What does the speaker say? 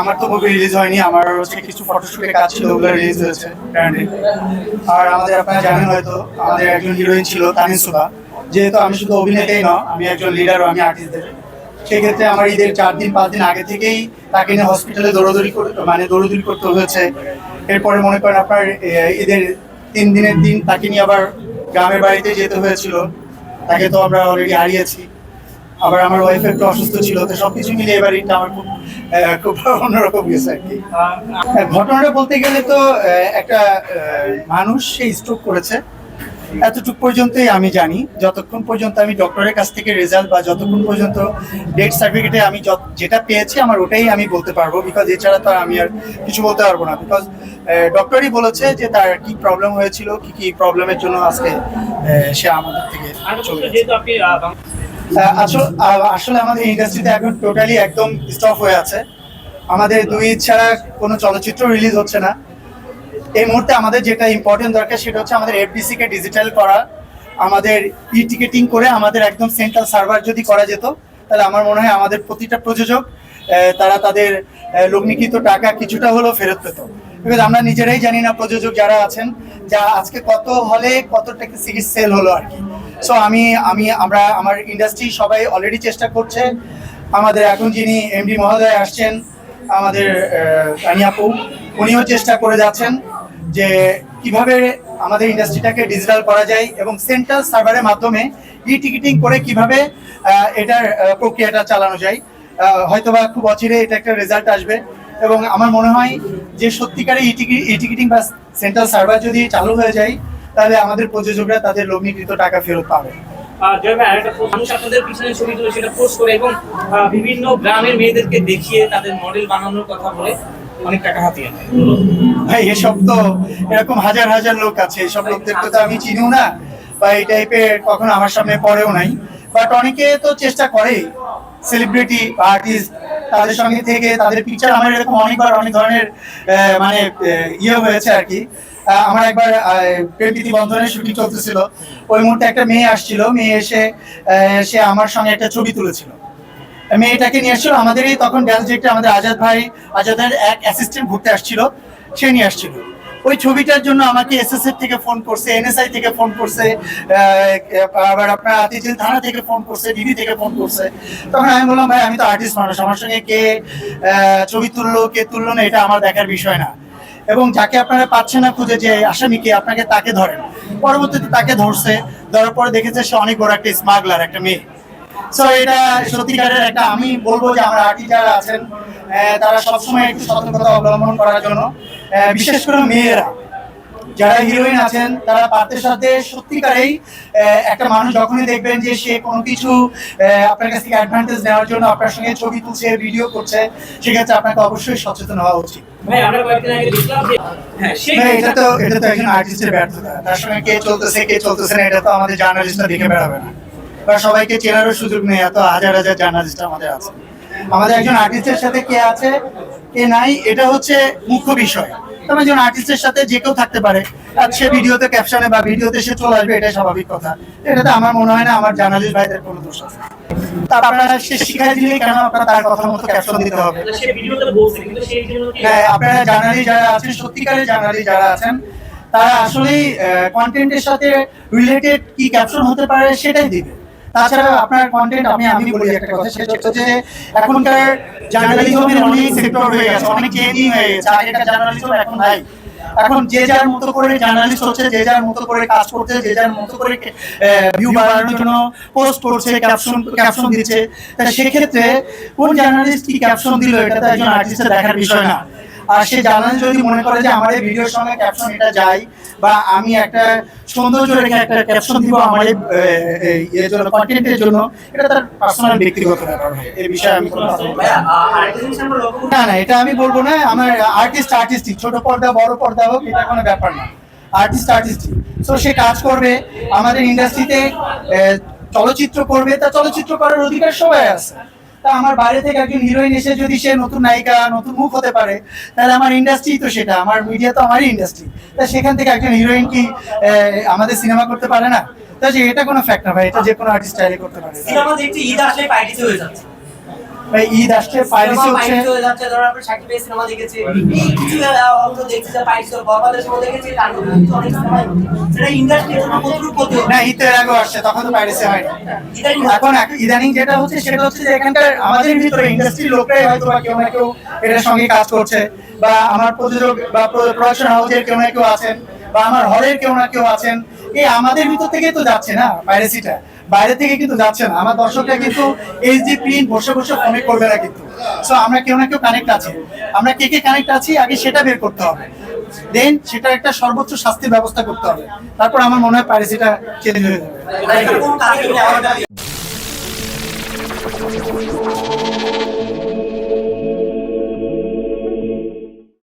আমার তো movie release হয়নি, আমার হচ্ছে কিছু ফটোশুটের কাজ ছিল, ওগুলো রিলিজ হয়েছে আর আমাদের আপনারা জানেন হয়তো, আমাদের একজন হিরোইন ছিল তানিন সুবা যেহেতু আমি শুধু অভিনেতাই না আমি একজন লিডারও আমি আর্টিস্টদের সেক্ষেত্রে আমার ঈদের চার দিন, পাঁচ দিন আগে থেকেই তাকে নিয়ে হসপিটালে দৌড়দৌড়ি করতে মানে দৌড়দৌড়ি করতে হয়েছে। এরপরে মনে করেন আপনার ঈদের তিন দিনের দিন তাকে নিয়ে আবার গ্রামের বাড়িতে যেতে হয়েছিল। তাকে তো আমরা অলরেডি হারিয়েছি। আবার আমার ওয়াইফ একটু অসুস্থ ছিল তো সবকিছু মিলে এবার এটা আমার খুব খুব অন্যরকম গেছে আর কি। ঘটনাটা বলতে গেলে তো একটা মানুষ সে স্ট্রোক করেছে। এতটুকু পর্যন্তই আমি জানি। যতক্ষণ পর্যন্ত আমি ডক্টরের কাছ থেকে রেজাল্ট বা যতক্ষণ পর্যন্ত ডেথ সার্টিফিকেটে আমি যেটা পেয়েছি আমার ওটাই আমি বলতে পারব। বিকজ এছাড়া তো আমি আর কিছু বলতে পারব না। বিকজ ডক্টরই বলেছে যে তার কি প্রবলেম হয়েছিল কি কি প্রবলেমের জন্য আজকে সে আমাদের থেকে চলে গেছে। আসল- আমাদের ইন্ডাস্ট্রিতে এখন টোটালি একদম স্টপ হয়ে আছে। আমাদের দুই ছাড়া কোনো চলচ্চিত্র রিলিজ হচ্ছে না। এই মুহূর্তে আমাদের যেটা ইম্পর্টেন্ট দরকার সেটা হচ্ছে আমাদের এফডিসি কে ডিজিটাল করা, আমাদের ই টিকেটিং করে আমাদের একদম সেন্ট্রাল সার্ভার যদি করা যেত, তাহলে আমার মনে হয় আমাদের প্রতিটা প্রযোজক তারা তাদের লগ্নিকৃত টাকা কিছুটা হলেও ফেরত পেত। বিকজ আমরা নিজেরাই জানি না প্রযোজক যারা আছেন, যা আজকে কত হলে কত টাকা সিরিজ সেল হলো আর কি। সো আমি আমি, আমরা, আমার ইন্ডাস্ট্রি সবাই অলরেডি চেষ্টা করছে। আমাদের এখন যিনি এমডি মহোদয় আসছেন, আমাদের কানিয়াপু উনিও চেষ্টা করে যাচ্ছেন যে কীভাবে আমাদের ইন্ডাস্ট্রিটাকে ডিজিটাল করা যায় এবং সেন্ট্রাল সার্ভারের মাধ্যমে ই টিকিটিং করে কীভাবে এটার প্রক্রিয়াটা চালানো যায়। হয়তোবা খুব অচিরে এটা একটা রেজাল্ট আসবে এবং আমার মনে হয় যে সত্যিকারে ই টিকিটিং বা সেন্ট্রাল সার্ভার যদি চালু হয়ে যায় তাহলে আমাদের প্রযোজকরা তাদের লগ্নিকৃত টাকা ফেরত পাবে ভাই, আরেকটা প্রশ্ন। মানুষ আপনাদের পিছনে ছবি তুলে সেটা পোস্ট করে এবং বিভিন্ন গ্রামের মেয়েদেরকে দেখিয়ে তাদের মডেল বানানোর কথা বলে অনেক টাকা হাতিয়ে নেয় ভাই এসব তো এরকম হাজার হাজার লোক আছে এসব তো আমি চিনিও না বা এই টাইপের কখনো আমার সামনে পড়েও নাই বাট অনেকে তো চেষ্টা করে সেলিব্রিটি বা আর্টিস্ট তাদের সঙ্গে থেকে তাদের পিকচার আমার এরকম অনেকবার অনেক ধরনের মানে ইয়ে হয়েছে আর কি। আমার একবার প্রেমপ্রীতি বন্ধনের শুটিং চলতেছিল। ওই মুহূর্তে একটা মেয়ে আসছিল, মেয়ে এসে সে আমার সঙ্গে একটা ছবি তুলেছিল। মেয়েটাকে নিয়ে আসছিল, আমাদেরই তখন ডিরেক্টর আমাদের আজাদ ভাই, আজাদের এক অ্যাসিস্ট্যান্ট ঘুরতে আসছিল, সে নিয়ে আসছিল। ওই ছবিটার জন্য আমাকে এসএসএফ থেকে ফোন করছে এনএসআই থেকে ফোন করছে আবার আপনার আতিঝিল থানা থেকে ফোন করছে ডিডি থেকে ফোন করছে। তখন আমি বললাম, ভাই, আমি তো আর্টিস্ট মানুষ, আমার সঙ্গে কে ছবি তুললো, কে তুললো না, এটা আমার দেখার বিষয় না। এবং যাকে আপনারা পাচ্ছেন না খুঁজে, যে আসামিকে আপনাকে তাকে ধরেন। পরবর্তীতে তাকে ধরছে, ধরার পরে দেখেছে সে অনেক বড় একটা স্মাগলার একটা মেয়ে। সো এটা সত্যিকারের একটা আমি বলব যে আমরা আর্টিস্ট যারা আছেন তারা সবসময় একটু সতর্কতা অবলম্বন করার জন্য। বিশেষ করে মেয়েরা যারা হিরোইন আছেন তারা পাত্রের সাথে সত্যিকারেই একটা মানুষ যখনই দেখবেন যে সে কোনো কিছু আপনার কাছ থেকে অ্যাডভান্টেজ নেওয়ার জন্য আপনার সঙ্গে ছবি তুলছে ভিডিও করছে সেক্ষেত্রে আপনাকে অবশ্যই সচেতন হওয়া উচিত। হ্যাঁ এটা তো এটা তো একজন আর্টিস্টের ব্যর্থতা। তার সঙ্গে কে চলতেছে কে চলতেছে না এটা তো আমাদের জার্নালিস্টরা দেখে বেড়াবে না। বা সবাইকে চেনারও সুযোগ নেই এত হাজার হাজার জার্নালিস্ট আমাদের আছে। আমাদের একজন আর্টিস্টের সাথে কে আছে কে নাই এটা হচ্ছে মুখ্য বিষয়। তবে একজন আর্টিস্টের সাথে যে কেউ থাকতে পারে আর সে ভিডিওতে ক্যাপশনে বা ভিডিওতে সে চলে আসবে এটাই স্বাভাবিক কথা। এটাতে আমার মনে হয় না আমার জার্নালিস্ট ভাইদের কোনো দোষ আছে। আপনারা সে শিখাই দিলে কেন আপনারা তার কথা মতো ক্যাপশন দিতে হবে? হ্যাঁ, আপনারা জার্নালি যারা আছেন সত্যিকারের জার্নালি যারা আছেন তারা আসলেই কন্টেন্টের সাথে রিলেটেড কি ক্যাপশন হতে পারে সেটাই দিবে। তাছাড়া আপনার কন্টেন্ট আমি আমি বলি একটা কথা, সেটা হচ্ছে যে এখনকার জার্নালিজমের অনেক সেক্টর হয়ে গেছে, অনেক হয়ে গেছে, আগেকার জার্নালিজম এখন নাই। এখন যে যার মতো করে জার্নালিস্ট হচ্ছে, যে যার মতো করে কাজ করছে, যে যার মতো করে ভিউ বাড়ানোর জন্য পোস্ট করছে ক্যাপশন ক্যাপশন দিচ্ছে। তা সেক্ষেত্রে কোন জার্নালিস্ট কি ক্যাপশন দিল, এটা তো একজন আর্টিস্টের দেখার বিষয় না। আর সে জানান যদি মনে করে যে আমার এই ভিডিওর সঙ্গে ক্যাপশন এটা যাই বা আমি একটা সৌন্দর্য রেখে একটা ক্যাপশন দিব আমার এই, এর জন্য কন্টেন্টের জন্য এটা তার পার্সোনাল ব্যক্তিগত ব্যাপার এই বিষয়ে আমি না। না এটা আমি বলব না আমার আর্টিস্ট আর্টিস্টই ছোট পর্দা বড় পর্দা হোক এটা কোনো ব্যাপার না। আর্টিস্ট আর্টিস্টই সো সে কাজ করবে আমাদের ইন্ডাস্ট্রিতে চলচ্চিত্র করবে তা চলচ্চিত্র করার অধিকার সবাই আছে। তা আমার বাইরে থেকে একজন হিরোইন এসে যদি সে নতুন নায়িকা, নতুন মুখ হতে পারে, তাহলে আমার ইন্ডাস্ট্রি তো সেটা, আমার মিডিয়া তো আমারই ইন্ডাস্ট্রি তা সেখান থেকে একজন হিরোইন কি আমাদের সিনেমা করতে পারে না? তা যে এটা কোনো ফ্যাক্ট না ভাই, এটা যে কোনো আর্টিস্ট চাইলে করতে পারে। সিনেমা দেখতে ঈদ আসলে পাইটিতে হয়ে যাচ্ছে। ভাই ঈদ আসছে পাইরেসি হচ্ছে পাইরেসি যাচ্ছে ধরো আমরা সাকিব ভাইয়ের সিনেমা দেখেছি। এই কিছু আহ, দেখছি যে পাইরেসি বরবাদের সময় দেখেছি তারপর কিন্তু অনেক সিনেমাই সেটা ইন্ডাস্ট্রির জন্য কতটুকু ক্ষতি না ঈদের আগে আসছে তখন তো পাইরেসি হয়নি ইদানিং এখন ইদানিং যেটা হচ্ছে সেটা হচ্ছে যে এখানকার আমাদের ভিতরে ইন্ডাস্ট্রির লোকরাই হয়তো বা কেউ না কেউ এটার সঙ্গে কাজ করছে বা আমার প্রযোজক বা প্রোডাকশন হাউসের কেউ না কেউ আছেন বা আমার হলের কেউ না কেউ আছেন এই আমাদের ভিতর থেকে তো যাচ্ছে না পাইরেসিটা বাইরে থেকে কিন্তু যাচ্ছে না। আমার দর্শকরা কিন্তু এইচডি প্রিন্ট বসে বসে কমে করবে না কিন্তু। সো আমরা কেউ না কেউ কানেক্ট আছি। আমরা কে কে কানেক্ট আছি, আগে সেটা বের করতে হবে। দেন সেটা একটা সর্বোচ্চ শাস্তির ব্যবস্থা করতে হবে। তারপর আমার মনে হয় পাইরেসিটা চেঞ্জ হয়ে যাবে